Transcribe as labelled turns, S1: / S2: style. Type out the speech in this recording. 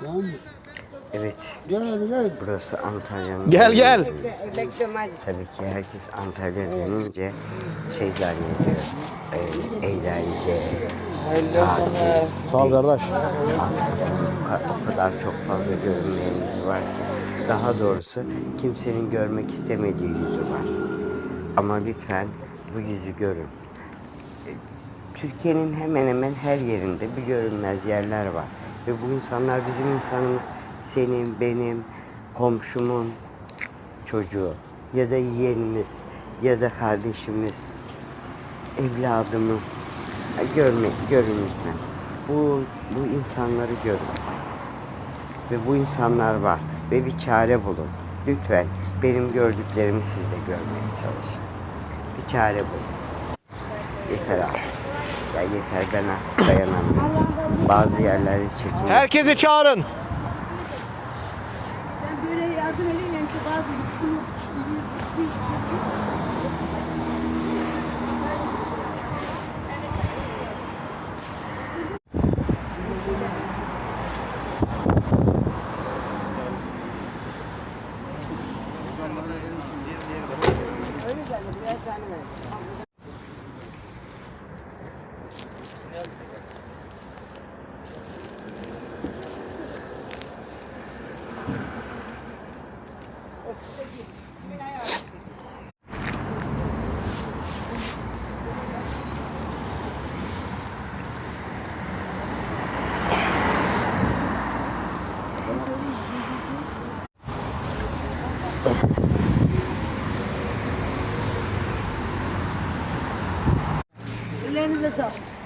S1: Tamam mı?
S2: Evet,
S1: Gel hadi gel.
S2: burası Antalya'nın...
S3: Gel gel.
S2: Tabii ki herkes Antalya denince şey zannediyor. E, eğlence, tatil.
S3: Sağ ol kardeş.
S2: O kadar çok fazla görünmeyenimiz var ki. Daha doğrusu kimsenin görmek istemediği yüzü var. Ama lütfen bu yüzü görün. E, Türkiye'nin hemen hemen her yerinde bir görünmez yerler var. Ve bu insanlar bizim insanımız. Senin, benim, komşumun çocuğu ya da yeğenimiz ya da kardeşimiz, evladımız. Görmek, görün. Bu, bu insanları görün. Ve bu insanlar var. Ve bir çare bulun. Lütfen benim gördüklerimi siz de görmeye çalışın. Bir çare bulun. Yeter abi. Ya yeter ben dayanamıyorum. Bazı yerlerde çekim.
S3: Herkesi çağırın.
S4: Ben böyle yardım edeyim yani işte bazı üstünü ellerinize sağlık.